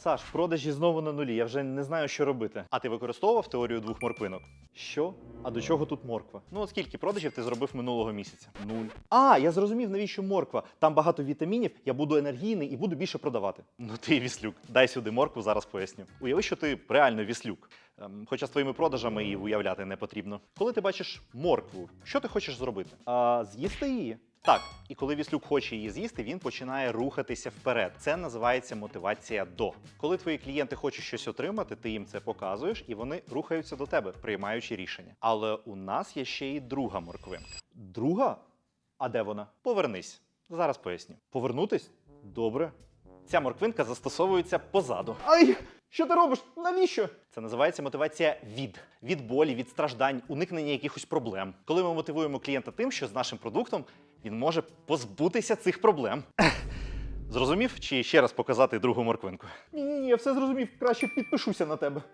Саш, продажі знову на нулі. Я вже не знаю, що робити. А ти використовував теорію двох морквинок? Що? А до чого тут морква? Ну, скільки продажів ти зробив минулого місяця? Нуль. А, я зрозумів, навіщо морква. Там багато вітамінів, я буду енергійний і буду більше продавати. Ну ти віслюк. Дай сюди моркву, зараз поясню. Уяви, що ти реально віслюк. Ем, Хоча з твоїми продажами її уявляти не потрібно. Коли ти бачиш моркву, що ти хочеш зробити? А, з'їсти її. Так, і коли віслюк хоче її з'їсти, він починає рухатися вперед. Це називається мотивація до. Коли твої клієнти хочуть щось отримати, ти їм це показуєш, і вони рухаються до тебе, приймаючи рішення. Але у нас є ще й друга морквинка. Друга? А де вона? Повернись. Зараз поясню. Повернутись? Добре. Ця морквинка застосовується позаду. Ай! Що ти робиш? Навіщо? Це називається мотивація від від болі, від страждань, уникнення якихось проблем. Коли ми мотивуємо клієнта тим, що з нашим продуктом він може позбутися цих проблем. Зрозумів? Чи ще раз показати другу морквинку? Ні, ні, ні, я все зрозумів. Краще підпишуся на тебе.